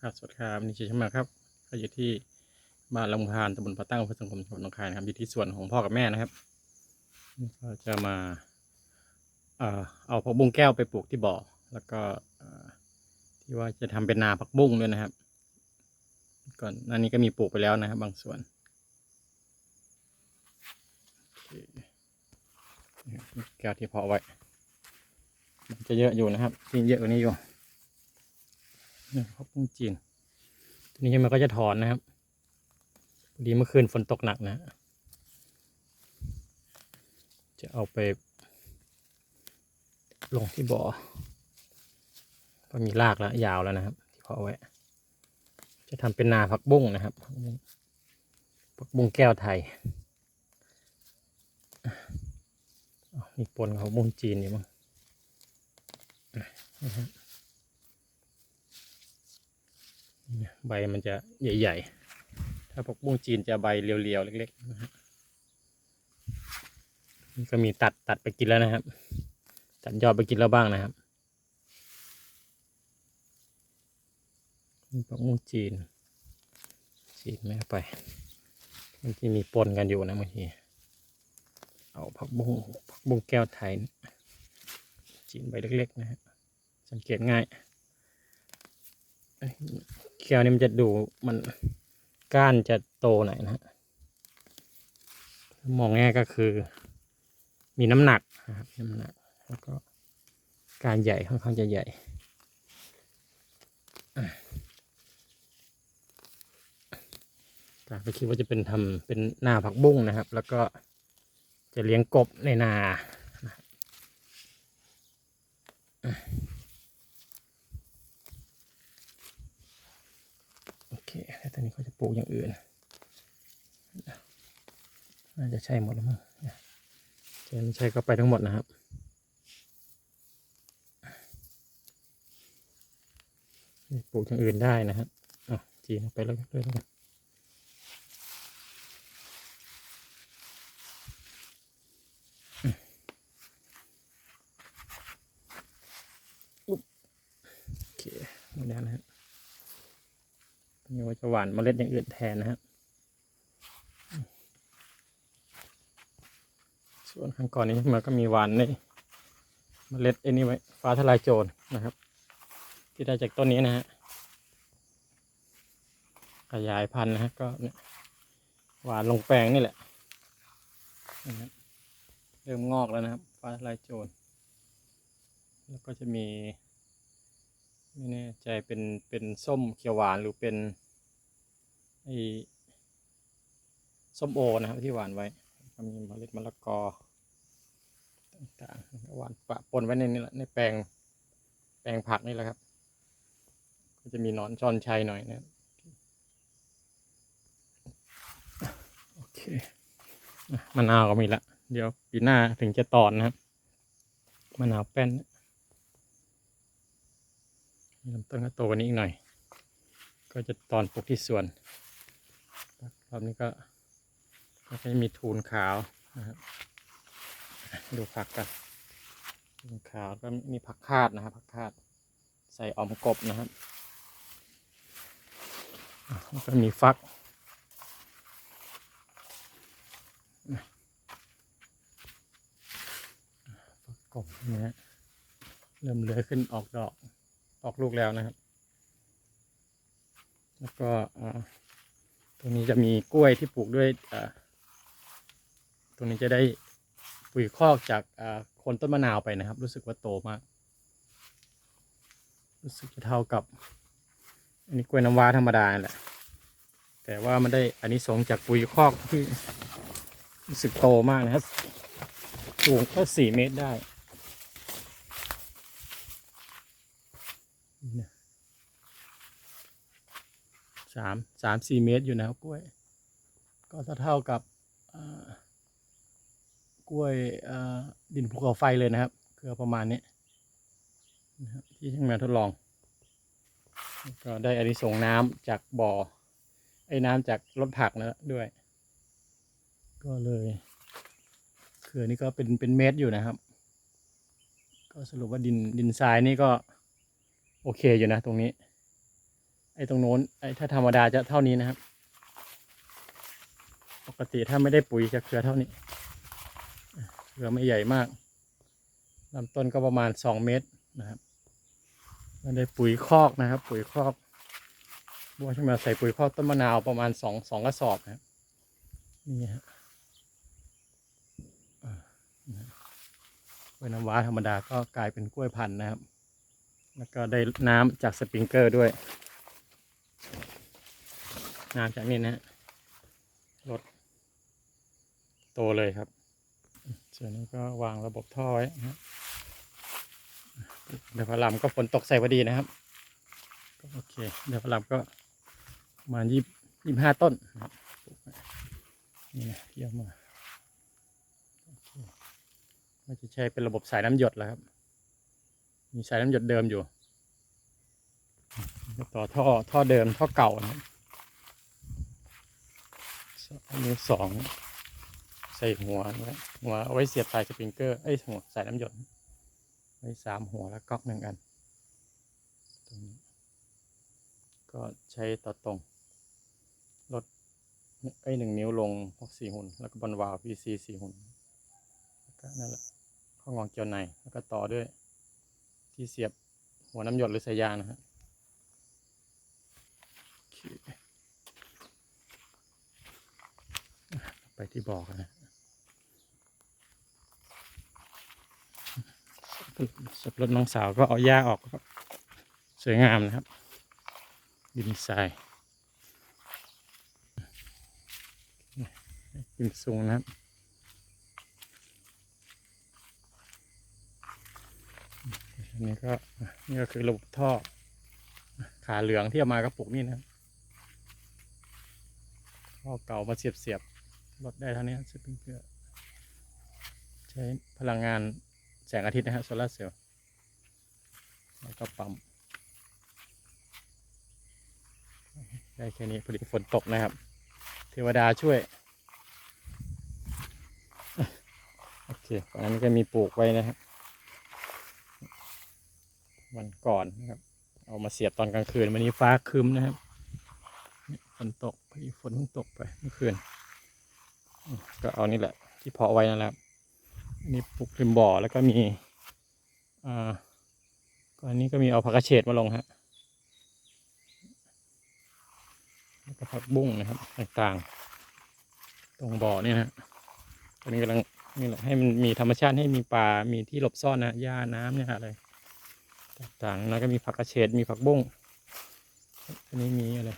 ครับสวัสดีครับนี่ชื่อชมาครับก็อยู่ที่บ้านลำพานตำบลปะตั้งอำเภอสังคมจังหวัดหนองคายนะครับอยู่ที่สวนของพ่อกับแม่นะครับก็จะมาเอาผักบุ้งแก้วไปปลูกที่บ่อ แล้วก็ที่ว่าจะทำเป็นนาผักบุ้งด้วยนะครับ ก่อนหน้านี้ก็มีปลูกไปแล้วนะครับ บางส่วนแก้วที่เพาะไว้ มันจะเยอะอยู่นะครับจริงเยอะกว่านี้อยู่ เนี่ยเขาปุ้งจีนทีนี้มันก็จะถอนนะครับดีเมื่อคืนฝนตกหนักนะ จะเอาไป ลงที่บ่อ ก็มีรากแล้วยาวแล้วนะครับ ที่เพาะไว้ จะทำเป็นนาผักบุ้งนะครับผักบุ้งแก้วไทยมีปนเขาบุ้งจีนอยู่มั้งอะนะครับ เนี่ย ใบมันจะใหญ่ ๆ ถ้าพวกบุ้งจีนจะใบเรียวๆ เล็กๆนะฮะนี่ก็มีตัดตัดไปกินแล้วนะครับ ตัดยอดไปกินแล้วบ้างนะครับนี่พวกบุ้งจีน จีนไม่ไปมันจะมีปนกันอยู่นะบางที เอาผักบุ้งผักบุ้งแก้วไทย จีนใบเล็กๆ นะฮะสังเกตง่าย แก้วนี่มันจะดูมันก้านจะโตหน่อยนะฮะมองง่ายก็คือ มีน้ำหนักนะครับน้ำหนักแล้วก็การใหญ่ค่อนข้างจะใหญ่อะแต่คิดว่าจะเป็นทำเป็นนาผักบุ้งนะครับ แล้วก็จะเลี้ยงกบในนานะครับอะ โอเคแล้วตอนนี้เขาจะปลูกอย่างอื่น น่าจะ ใช่หมดแล้วมั้งเจนใช่ก็ไปทั้งหมดนะครับปลูกอย่างอื่นได้นะครับอะจีนไปแล้วด้วยแล้วกันอุ๊บโอเคหมดแล้วนะครับนี่ว่าจะหว่านเมล็ดอย่างอื่นแทนนะครับ ส่วน ข้างก่อนนี้มันก็มีหวานในเมล็ดไอ้นี่ไว้ฟ้าทลายโจรนะครับ ที่ได้จากต้นนี้นะฮะขยายพันธุ์นะฮะก็เนี่ยหวานลงแปลงนี่แหละนะครับเริ่มงอกแล้วนะครับ ฟ้าทลายโจรแล้วก็จะมีไม่แน่ใจเป็นเป็นส้มเขียวหวานหรือเป็นไอ้ส้มโอนะครับที่หวานไว้ก็มีเมล็ดมะละกอ ต่างๆหวานปะปนไว้ในนี้แหละในแปลงแปลงผักนี่แหละครับ ก็จะมีหนอนจอนชัยหน่อยนะโอเคมะนาวก็มีละ เดี๋ยวปีหน้าถึงจะตอนนะครับมะนาวแป้นลำต้นก็โตกว่านี้อีกหน่อย ก็จะตอนปลูกที่สวนรอบนี้ก็ก็จะมีทูนขาวนะครับ ดูผักกันขาวก็มีผักคาดนะครับผักคาด ใส่ออมกบนะครับก็มีฟักฟักกบนะฮะเริ่มเลื้อยขึ้นออกดอกออกลูกแล้วนะครับ แล้วก็ตรงนี้จะมีกล้วยที่ปลูกด้วยตรงนี้จะได้ ปุ๋ยคอกจากคนต้นมะนาวไปนะครับ รู้สึกว่าโตมาก รู้สึกจะเท่ากับ อันนี้กล้วยน้ำว้าธรรมดาแหละ แต่ว่ามันได้อันนี้สงจากปุ๋ยคอกที่รู้สึกโตมากนะครับสูงแค่สี่เมตรได้สามสามสี่เมตรอยู่นะครับกล้วย ก็จะเท่ากับอ่า ล้วยดินภูเขาไฟเลยนะครับคือประมาณนี้นะครับที่ช่างแมวทดลองก็ได้อานิสงส์น้ำจากบ่อ ไอ้น้ำจากรถผักนะด้วย ก็เลยคือนนี่ก็เป็นเป็นเมตรอยู่นะครับ ก็สรุปว่าดินดินทรายนี่ก็โอเคอยู่นะตรงนี้ ไอ้ตรงโน้นไอ้ถ้าธรรมดาจะเท่านี้นะครับ ปกติถ้าไม่ได้ปุ๋ยจะเครือเท่านี้ เรือไม่ใหญ่มากลำต้นก็ประมาณสองเมตรนะครับไม่ได้ปุ๋ยคอกนะครับ ปุ๋ยคอกบัวช่ไหมใส่ปุ๋ยคอกต้นมะนาวประมาณสองสองกระสอบนะครับนี่ฮะกล้วยน้ำว้าธรรมดาก็กลายเป็นกล้วยพันธุ์นะครับ แล้วก็ได้น้ำจากสปริงเกอร์ด้วย น้ำจากนี่นะฮะลดโตเลยครับ ส่วนนี้ก็วางระบบท่อไว้นะเดี๋ยวพลัมก็ฝนตกใส่พอดีนะครับก็โอเคเดี๋ยวพลัมก็ประมาณยี่ยี่ห้าต้นนะครับนี่นะเยี่ยมมากโอเคก็จะใช้เป็นระบบสายน้ำหยดแล้วครับ มีสายน้ำหยดเดิมอยู่ต่อท่อท่อเดิมท่อเก่านะครับอันนี้สอง ส่หัวนะหัวเอาไว้เสียบสายสปริงเกอร์เอ้หัวสายน้ำหยดไว้สามหัวแล้วก๊อกหนึ่งอันตรงนี้ก็ใช้ต่อตรงลดไอ้หนึ่งนิ้วลงพวกสี่หุ่น แล้วก็บอลวาล์ว PC สี่หุ่นแล้วก็นั่นแหละข้ององเกี่ยวในแล้วก็ต่อด้วยที่เสียบหัวน้ำหยดหรือสายยางนะฮะไปที่บอกนะ สับรถน้องสาวก็เอาหญ้าออกก็สวยงามนะครับ ดินทรายดินสูงนะครับอันนี้ก็นี่ก็คือระบบท่อ ขาเหลืองที่เอามากระปุกนี่นะท่อเก่ามาเสียบเสียบลดได้เท่านี้สปริงเกอร์ใช้พลังงาน งอาทิตย์นะฮะโซลาร์เซลล์แล้วก็ปั๊มได้แค่นี้พอดีฝนตกนะครับ เทวดาช่วย โอเคก่อนหน้านี้ก็มีปลูกไว้นะครับ วันก่อนนะครับ เอามาเสียบตอนกลางคืนวันนี้ฟ้าครึ้มนะครับฝนตกพอดีฝนเพิ่งตกไปเมื่อคืน ก็เอานี่แหละ ที่เพาะไว้นั่นแหละครับ อันนี้ปลูกริมบ่อแล้วก็มีอ่าก่อนนี้ก็มีเอาผักกระเฉดมาลงฮะแล้วก็ผักบุ้งนะครับต่างๆ ตรงบ่อนี่นะฮะตอนนี้กำลังนี่แหละให้มันมีธรรมชาติให้มีปลามีที่หลบซ่อนนะหญ้าน้ำเนี่ยอะไรต่างๆแล้วก็มีผักกระเฉดมีผักบุ้งอันนี้มีอะไร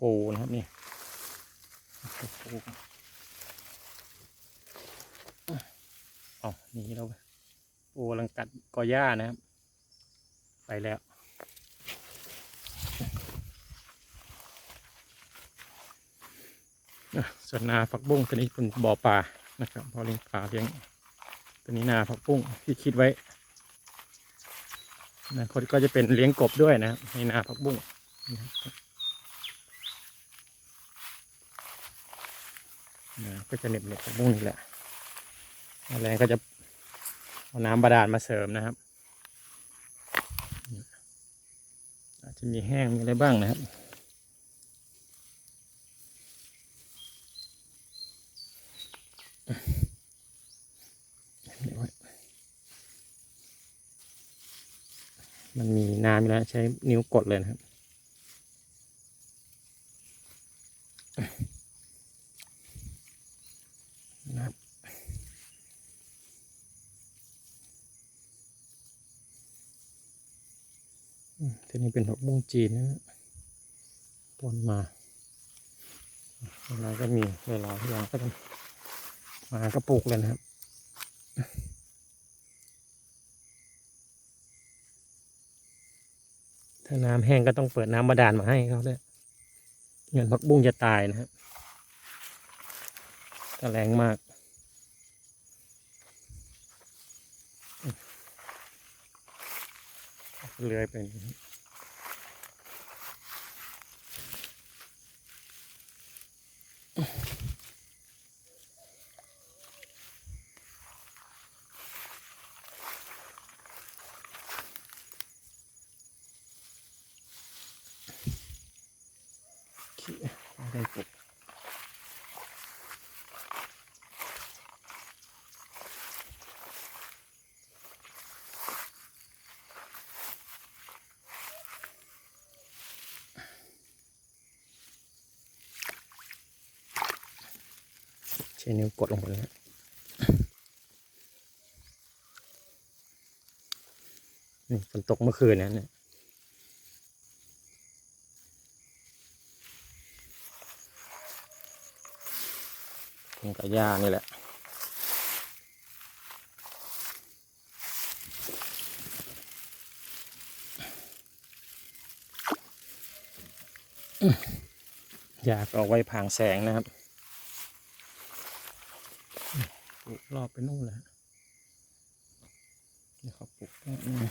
ปูนะครับนี่ปู อ๋อนี่เราปูกำลังกัดกอหญ้านะครับ ไปแล้วส่วนนาผักบุ้งตัวนี้เป็นบ่อปลานะครับพอเลี้ยงปลาเลี้ยงตัวนี้นาผักบุ้งที่คิดไว้นะคนก็จะเป็นเลี้ยงกบด้วยนะครับในนาผักบุ้งนะนะก็จะเหน็บเน็บผักบุ้งนี่แหละ อะไรก็จะเอาน้ำบาดาลมาเสริมนะครับ อาจจะมีแห้งมีอะไรบ้างนะครับเดี๋ยวไว้มันมีน้ำอยู่แล้วใช้นิ้วกดเลยนะครับอืมทีนี้เป็นผักบุ้ง จีนนะปนมาเวลาก็มีเวลาที่เราก็จะมาก็ปลูกเลยนะครับถ้าน้ำแห้งก็ต้องเปิดน้ำบาดาลมาให้เขาด้วยเงินผักบุ้งจะตายนะครับถ้าแรงมาก เลื้อยไป ได้ปลูกใช้นิ้วกดลงไปเลยนะนี่ฝนตกเมื่อคืนนะเนี่ย พงกับหญ้านี่แหละหญ้าก็เอาไว้พางแสงนะครับปลูกรอบไปนู่นแหละนี่เขาปลูกแค่นี้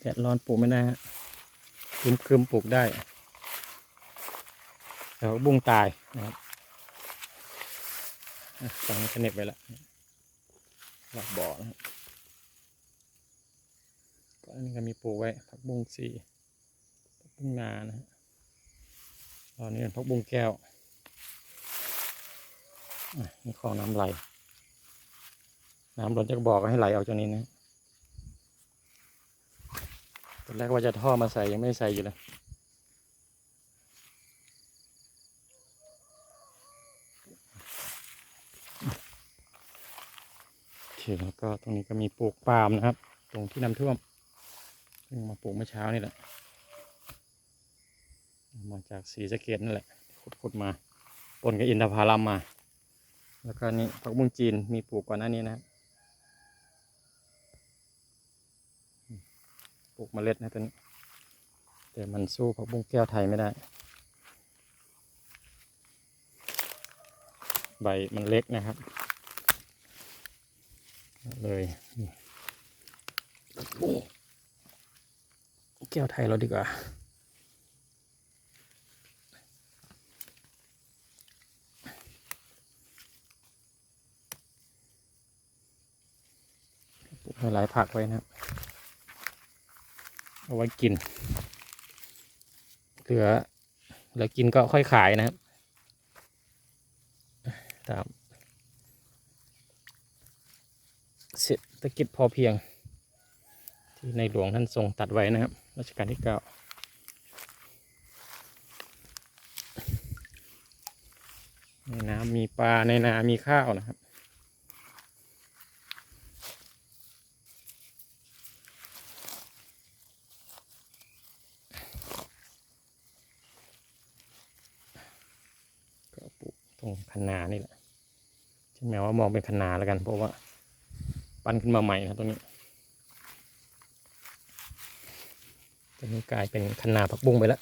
แดดร้อนปลูกไม่ได้ฮะครึมครึมๆปลูกได้ แล้วบุ้งตายนะครับอะตอนนี้ก็เน็บไว้แล้วหลับบ่อนะครับก็อันนี้ก็มีปลูกไว้ผักบุ้งสีผักบุ้งนานะฮะตอนนี้เป็นผักบุ้งแก้วนี่คลองน้ำไหล น้ำล้นจากบ่อก็ให้ไหลออกจากนี้นะตอนแรกว่าจะท่อมาใส่ยังไม่ใส่อยู่เลย โอเค แล้วก็ตรงนี้ก็มีปลูกปาล์มนะครับ ตรงที่น้ำท่วมเพิ่งมาปลูกเมื่อเช้านี่แหละ มาจากสีสะเกดนั่นแหละขุดๆมาปนกับอินทผลัมมา แล้วก็นี่ผักบุ้งจีนมีปลูกก่อนหน้านี้นะครับปลูกเมล็ดนะตัวนี้ แต่มันสู้ผักบุ้งแก้วไทยไม่ได้ ใบมันเล็กนะครับ เลยนี่โอ้แก้วไทยเราดีกว่าปลูกหลายผักไว้นะครับ เอาไว้กิน เหลือเหลือกินก็ค่อยขายนะครับ ตาม เศรษฐกิจพอเพียง ที่ในหลวงท่านทรงตัดไว้นะครับรัชกาลที่เก้าในน้ำมีปลาในนา มีข้าวนะครับ ก็ปลูกตรงคันนานี่แหละฉันแม้ว่ามองเป็นคันนาแล้วกันเพราะว่า ปั้นขึ้นมาใหม่นะตรงนี้ตรงนี้กลายเป็นคันนาผักบุ้งไปแล้ว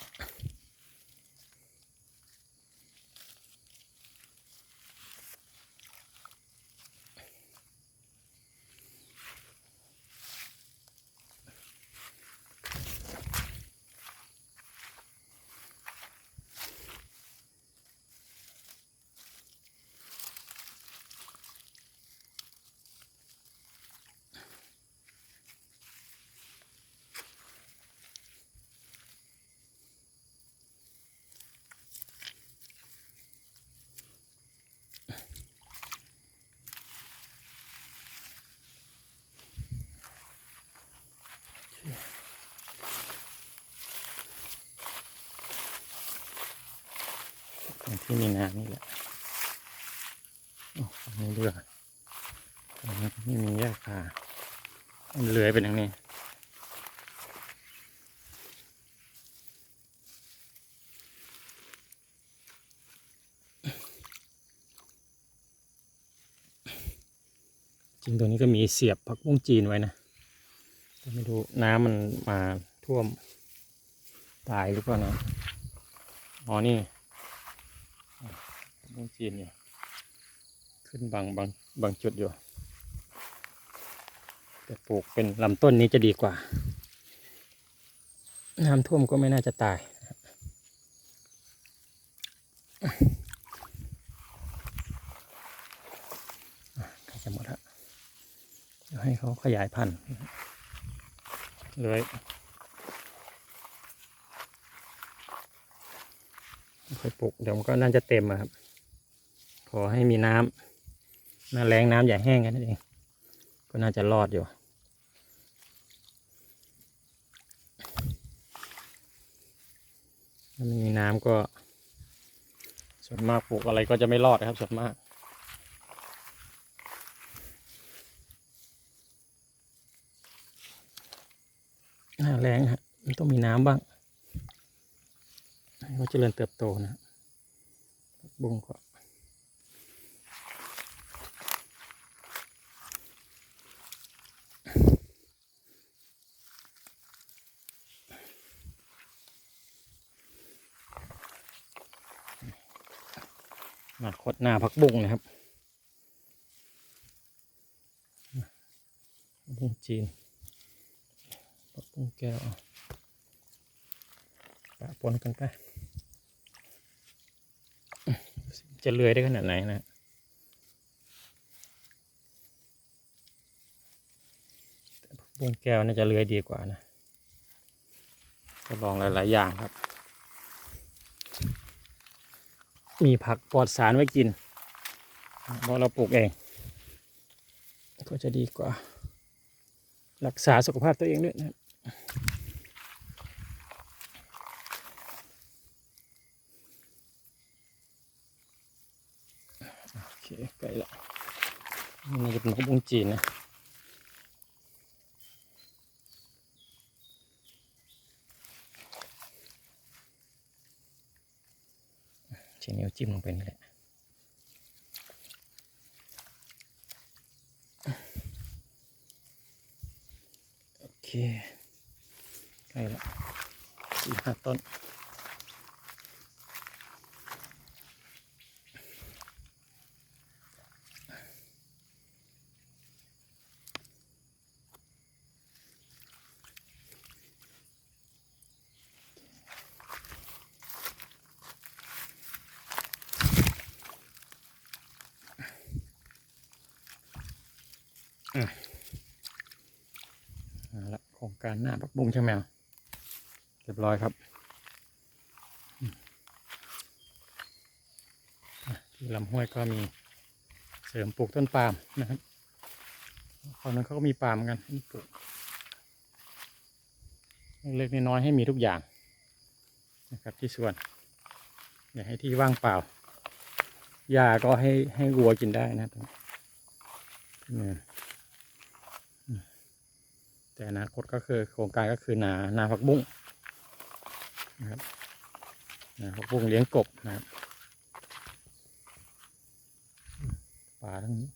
ที่มีน้ำนี่แหละอ้ฝั่งนี้เรือฝั่งนี้ไม่มีหญ้าคามันเลื้อยไปทางนี้จริงตัวนี้ก็มีเสียบผักบุ้งจีนไว้นะแต่ไม่รู้น้ำมันมาท่วมตายหรือเปล่านะอ๋อนี่ ผังจีนอยู่ขึ้นบางบางบางจุดอยู่แต่ปลูกเป็นลำต้นนี้จะดีกว่า น้ำท่วมก็ไม่น่าจะตาย ใกล้จะหมดแล้วเดี๋ยวให้เขาขยายพันธุ์เลยค่อยปลูกเดี๋ยวมันก็น่าจะเต็มอะครับ ขอให้มีน้ำหน้าแรงน้ำอย่าแห้งกันนั่นเอง ก็น่าจะรอดอยู่ ถ้าไม่มีน้ำก็ ส่วนมากปลูกอะไรก็จะไม่รอดนะครับส่วนมากหน้าแรงฮะมันต้องมีน้ำบ้างให้เขาเจริญเติบโตนะบุ้งก็ นาคดหน้าผักบุ้งนะครับบุ้งจีนผักบุ้งแก้วปะปนกันไปจะเลื้อยได้ขนาดไหนนะแต่ผักบุ้งแก้วน่าจะเลื้อยดีกว่านะ ก็ลองหลาย ๆ อย่างครับ มีผักปลอดสารไว้กินเพราะเราปลูกเอง ก็จะดีกว่า รักษาสุขภาพตัวเองด้วยนะครับโอเคใกลละนี่จะเป็นขบุ้งจีนนะ ช้นิ้วจิ้มลงไปนี่แหละโอเคใกล้ละสี่ห้าต้น โครงการหน้าปักบุ้งช่างแมว เรียบร้อยครับที่ลำห้วยก็มีเสริมปลูกต้นปาล์มนะครับฝั่งนั้นเขาก็มีปาล์มกันปลูกเล็กน้อยให้มีทุกอย่างนะครับที่สวนอย่าให้ที่ว่างเปล่าหญ้าก็ให้ให้วัวกินได้นะตรงนี้เนี่ย แต่อนาคตก็คือโครงการก็คือนานาผักบุ้งนะครับนาผักบุ้งเลี้ยงกบนะครับป่าทั้งนี้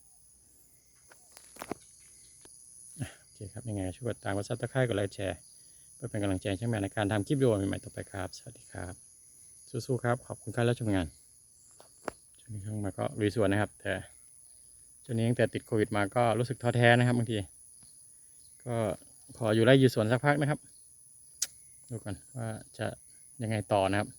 โอเคครับยังไงช่วยกดตามกดซับสไครต์กดไลค์แชร์เพื่อเป็นกำลังใจช่างแมนในการทำคลิปวิดีโอใหม่ๆต่อไปครับ สวัสดีครับ สู้ๆครับ ขอบคุณครับแล้วชมงานช่วงนี้เข้ามาก็ลุยสวนนะครับ แต่ช่วงนี้ตั้งแต่ติดโควิดมาก็รู้สึกท้อแท้นะครับบางทีก็ ขออยู่ไร่อยู่สวนสักพักนะครับ ดูกันว่าจะยังไงต่อนะครับ